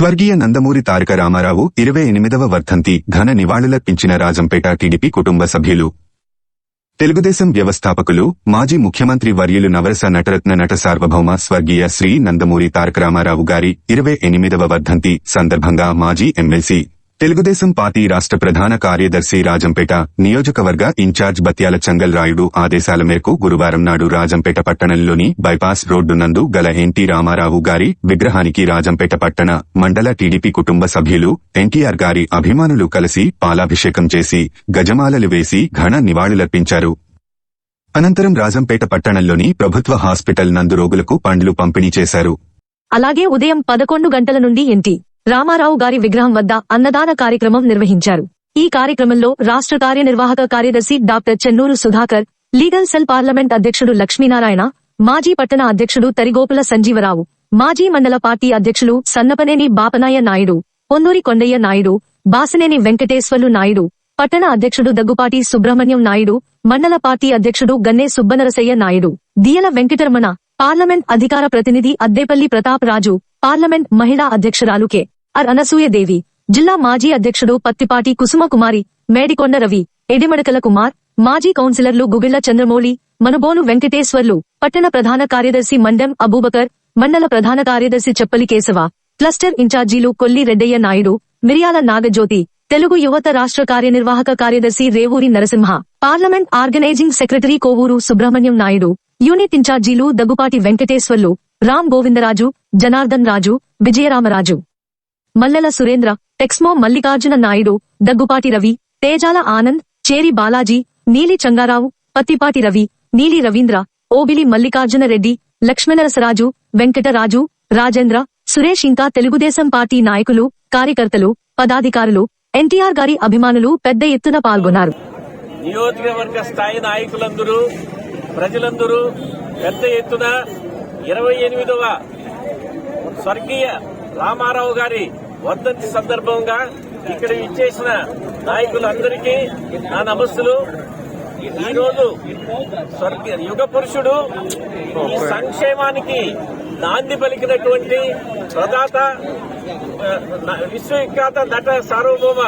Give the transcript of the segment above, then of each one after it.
స్వర్గీయ నందమూరి తారక రామారావు ఇరవై ఎనిమిదవ వర్ధంతి ఘన నివాళులర్పించిన రాజంపేట టీడీపీ కుటుంబ సభ్యులు. తెలుగుదేశం వ్యవస్థాపకులు మాజీ ముఖ్యమంత్రి వర్యులు నవరస నటరత్న నట సార్వభౌమ స్వర్గీయ శ్రీ నందమూరి తారక రామారావు గారి ఇరవై ఎనిమిదవ వర్ధంతి సందర్భంగా మాజీ ఎమ్మెల్సీ తెలుగుదేశం పార్టీ రాష్ట్ర ప్రధాన కార్యదర్శి రాజంపేట నియోజకవర్గ ఇన్ఛార్జ్ బత్యాల చంగల్ రాయుడు ఆదేశాల మేరకు గురువారం నాడు రాజంపేట పట్టణంలోని బైపాస్ రోడ్డు నందు గల ఎన్టీ రామారావు గారి విగ్రహానికి రాజంపేట పట్టణ మండల టీడీపీ కుటుంబ సభ్యులు ఎన్టీఆర్ గారి అభిమానులు కలిసి పాలాభిషేకం చేసి గజమాలలు వేసి ఘన నివాళులర్పించారు. అనంతరం రాజంపేట పట్టణంలోని ప్రభుత్వ హాస్పిటల్ నందు రోగులకు పండ్లు పంపిణీ చేశారు. అలాగే ఉదయం పదకొండు గంటల నుండి ఎన్టీ రామారావు గారి విగ్రహం వద్ద అన్నదాన కార్యక్రమం నిర్వహించారు. ఈ కార్యక్రమంలో రాష్ట్ర కార్యనిర్వాహక కార్యదర్శి doctor Chennuru Sudhakar legal cell parliament అధ్యక్షుడు లక్ష్మీనారాయణ మాజీ పట్టణ అధ్యక్షుడు తరిగోపుల సంజీవరావు మాజీ మండల పార్టీ అధ్యక్షులు సన్నపనేని బాపనాయ నాయుడు పొన్నూరి కొండయ్య నాయుడు బాసనేని వెంకటేశ్వర్లు నాయుడు పట్టణ అధ్యక్షుడు దగ్గుపాటి సుబ్రహ్మణ్యం నాయుడు మండల పార్టీ అధ్యక్షుడు గన్నే సుబ్బనరసయ్య నాయుడు దియల వెంకటరమణ పార్లమెంట్ అధికార ప్రతినిధి అద్దేపల్లి ప్రతాప్ రాజు పార్లమెంట్ మహిళా అధ్యక్షురాలు కె. ఆర్ అనసూయదేవి జిల్లా మాజీ అధ్యక్షుడు పత్తిపాటి కుసుమకుమారి మేడికొండ రవి ఎడిమడకల కుమార్ మాజీ కౌన్సిలర్లు గుగిళ్ళ చంద్రమౌళి మనుబోను వెంకటేశ్వర్లు పట్టణ ప్రధాన కార్యదర్శి మండెం అబూబకర్ మండల ప్రధాన కార్యదర్శి చెప్పలి కేశవ క్లస్టర్ ఇన్ఛార్జీలు కొల్లి రెడ్డయ్య నాయుడు మిరియాల నాగజ్యోతి తెలుగు యువత రాష్ట్ర కార్యనిర్వాహక కార్యదర్శి Revuri Narasimha parliament organizing secretary Kovuru Subrahmanyam Naidu unit ఇన్ఛార్జీలు దగ్గుపాటి వెంకటేశ్వర్లు రామ్ గోవిందరాజు జనార్దన్ రాజు విజయరామరాజు. మల్లెల సురేంద్ర టెక్స్మో మల్లికార్జున నాయుడు దగ్గుపాటి రవి తేజాల ఆనంద్ చేరి బాలాజీ నీలి చంగారావు పత్తిపాటి రవి నీలి రవీంద్ర ఓబిలి మల్లికార్జున రెడ్డి లక్ష్మణరసరాజు వెంకటరాజు రాజేంద్ర సురేష్ ఇంకా తెలుగుదేశం పార్టీ నాయకులు కార్యకర్తలు పదాధికారులు ఎన్టీఆర్ గారి అభిమానులు పెద్ద ఎత్తున పాల్గొన్నారు. నియోజకవర్గ స్థాయి నాయకులందరూ ప్రజలందరూ పెద్ద ఎత్తున ఇరవై ఎనిమిదవ స్వర్గీయ రామారావు గారి వర్ధంతి సందర్భంగా ఇక్కడ ఇచ్చేసిన నాయకులందరికీ నా నమస్సులు. ఈ రోజు స్వర్గీయ యుగ పురుషుడు ఈ సంక్షేమానికి నాంది పలికినటువంటి ప్రదాత విశ్వవిఖ్యాత నట సార్వభౌమ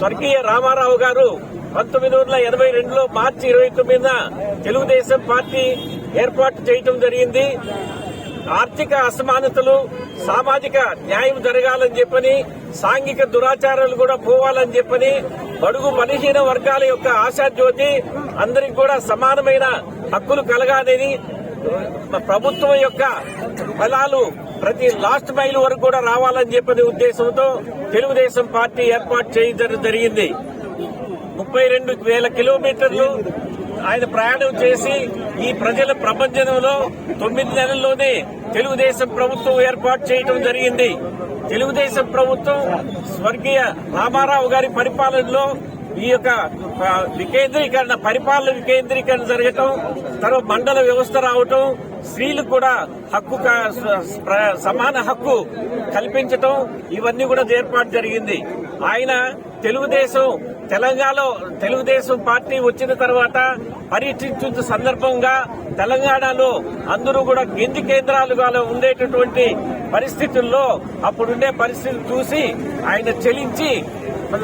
స్వర్గీయ రామారావు గారు పంతొమ్మిది వందల ఎనభై రెండులో మార్చి ఇరవై తొమ్మిదిన తెలుగుదేశం పార్టీ ఏర్పాటు చేయటం జరిగింది. ఆర్థిక అసమానతలు సామాజిక న్యాయం జరగాలని చెప్పని సాంఘిక దురాచారాలు కూడా పోవాలని చెప్పని బడుగు బలహీన వర్గాల యొక్క ఆశాజ్యోతి అందరికి కూడా సమానమైన హక్కులు కలగాలని ప్రభుత్వం యొక్క ఫలాలు ప్రతి లాస్ట్ మైల్ వరకు కూడా రావాలని చెప్పని ఉద్దేశంతో తెలుగుదేశం పార్టీ ఏర్పాటు చేయడం జరిగింది. ముప్పై రెండు వేల కిలోమీటర్లు ఆయన ప్రయాణం చేసి ఈ ప్రజల ప్రపంచంలో తొమ్మిది నెలల్లోనే తెలుగుదేశం ప్రభుత్వం ఏర్పాటు చేయడం జరిగింది. తెలుగుదేశం ప్రభుత్వం స్వర్గీయ రామారావు గారి పరిపాలనలో ఈ యొక్క వికేంద్రీకరణ పరిపాలన వికేంద్రీకరణ జరగటం తర్వాత మండల వ్యవస్థ రావటం స్త్రీలు కూడా హక్కు సమాన హక్కు కల్పించటం ఇవన్నీ కూడా ఏర్పాటు జరిగింది. ఆయన తెలుగుదేశం తెలంగాణలో తెలుగుదేశం పార్టీ వచ్చిన తర్వాత పర్యటించిన సందర్భంగా తెలంగాణలో అందరూ కూడా గింది కేంద్రాలుగా ఉండేటటువంటి పరిస్థితుల్లో అప్పుడుండే పరిస్థితులు చూసి ఆయన చెలించి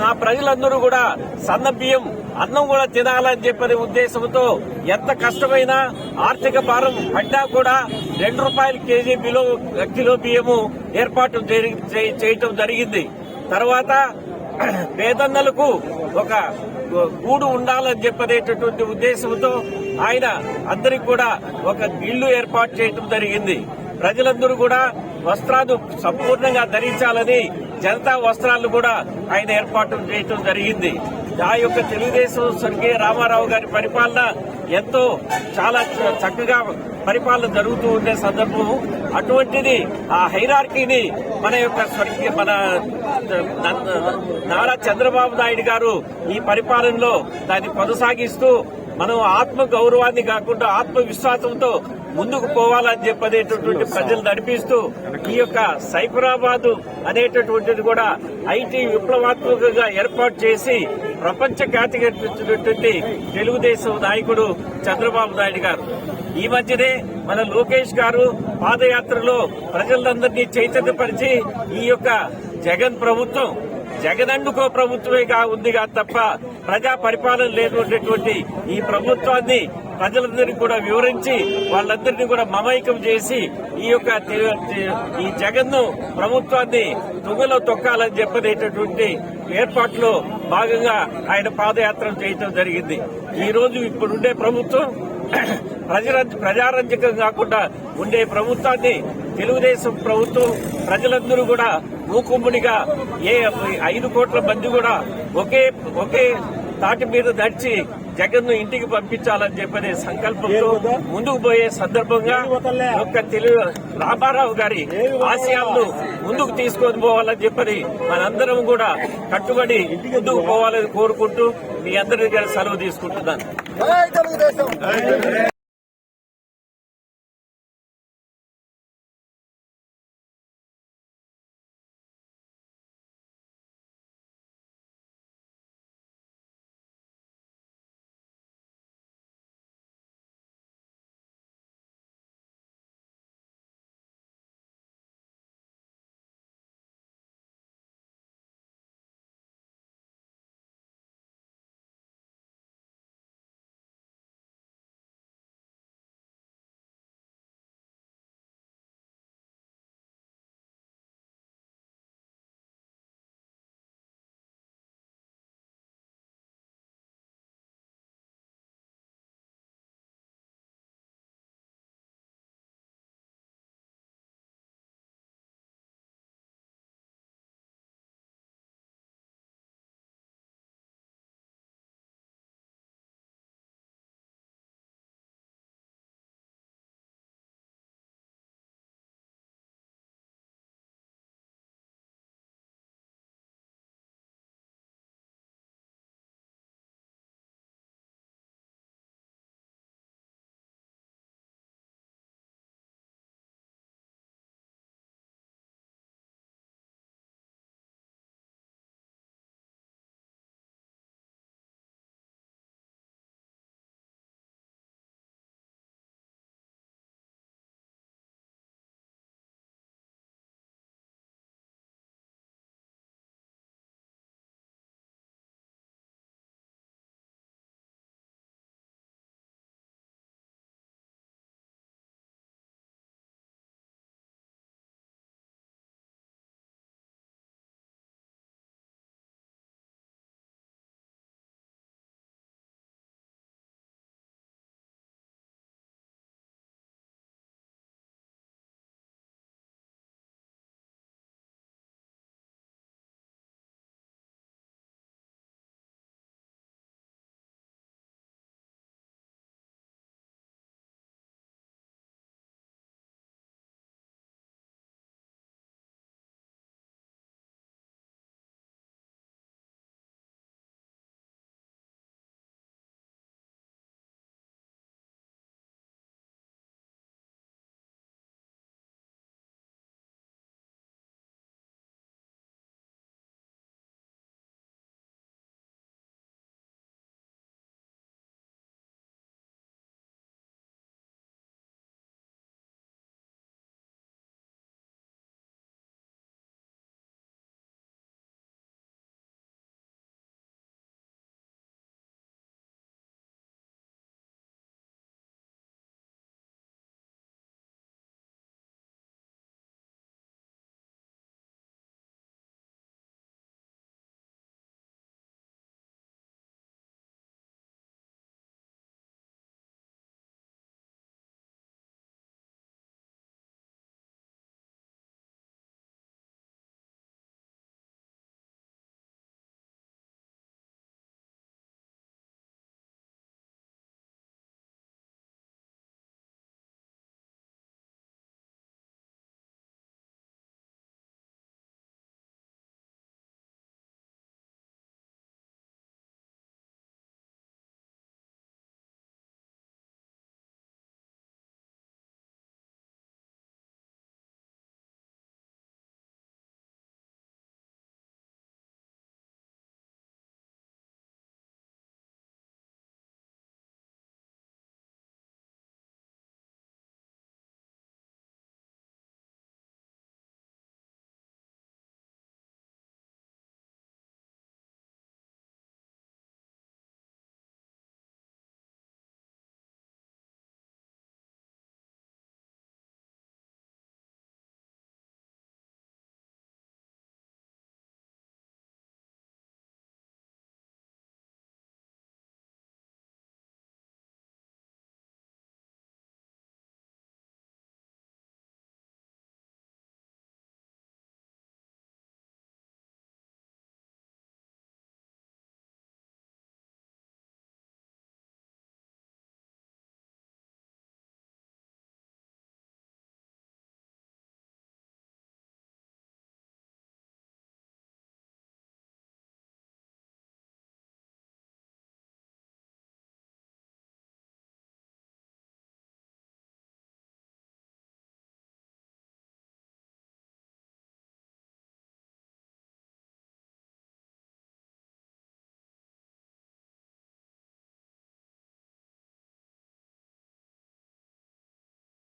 నా ప్రజలందరూ కూడా సన్న బియ్యం అన్నం కూడా తినాలని చెప్పనే ఉద్దేశంతో ఎంత కష్టమైనా ఆర్థిక భారం పడ్డా కూడా రెండు రూపాయల కేజీ బిలో కిలో బియ్యము ఏర్పాటు చేయటం జరిగింది. తర్వాత పేదన్నలకు ఒక గూడు ఉండాలని చెప్పనేటటువంటి ఉద్దేశంతో ఆయన అందరికి కూడా ఒక ఇల్లు ఏర్పాటు చేయటం జరిగింది. ప్రజలందరూ కూడా వస్త్రాలు సంపూర్ణంగా ధరించాలని జనతా వస్త్రాలు కూడా ఆయన ఏర్పాటు చేయటం జరిగింది. ఆ యొక్క తెలుగుదేశం స్వర్గీయ రామారావు గారి పరిపాలన ఎంతో చాలా చ- చక్కగా పరిపాలన జరుగుతూ ఉండే సందర్భం అటువంటిది ఆ హైరార్కీని మన యొక్క స్వర్గీయ మన నారా చంద్రబాబు నాయుడు గారు ఈ పరిపాలనలో దాన్ని కొనసాగిస్తూ మనం ఆత్మ గౌరవాన్ని కాకుండా ఆత్మవిశ్వాసంతో ముందుకు పోవాలని చెప్పనేటటువంటి ప్రజలు నడిపిస్తూ ఈ యొక్క సైబరాబాద్ అనేటటువంటిది కూడా ఐటీ విప్లవాత్మకంగా ఏర్పాటు చేసి ప్రపంచ ఖ్యాతి గడిపించినటువంటి తెలుగుదేశం నాయకుడు చంద్రబాబు నాయుడు గారు. ఈ మధ్యనే మన లోకేష్ గారు పాదయాత్రలో ప్రజలందరినీ చైతన్యపరిచి ఈ యొక్క జగన్ ప్రభుత్వం జగదండుకో ప్రభుత్వమేగా ఉందిగా తప్ప ప్రజా పరిపాలన లేనటువంటి ఈ ప్రభుత్వాన్ని ప్రజలందరినీ కూడా వివరించి వాళ్ళందరినీ కూడా మమైకం చేసి ఈ యొక్క ఈ జగన్ను ప్రభుత్వాన్ని తుగలో తొక్కాలని చెప్పనేటటువంటి ఏర్పాట్లో భాగంగా ఆయన పాదయాత్ర చేయటం జరిగింది. ఈ రోజు ఇప్పుడుండే ప్రభుత్వం ప్రజల ప్రజారంజకం కాకుండా ఉండే ప్రభుత్వాన్ని తెలుగుదేశం ప్రభుత్వం ప్రజలందరూ కూడా మూకుమ్ముడిగా ఏ ఐదు కోట్ల మంది కూడా ఒకే ఒకే తాటి మీద నడిచి జగన్ను ఇంటికి పంపించాలని చెప్పనే సంకల్పంతో ముందుకు పోయే సందర్భంగా యొక్క తెలుగు రామారావు గారి ఆశయాలను ముందుకు తీసుకొని పోవాలని చెప్పని మనందరం కూడా కట్టుబడి ముందుకు పోవాలని కోరుకుంటూ మీ అందరి దగ్గర సెలవు తీసుకుంటున్నాను.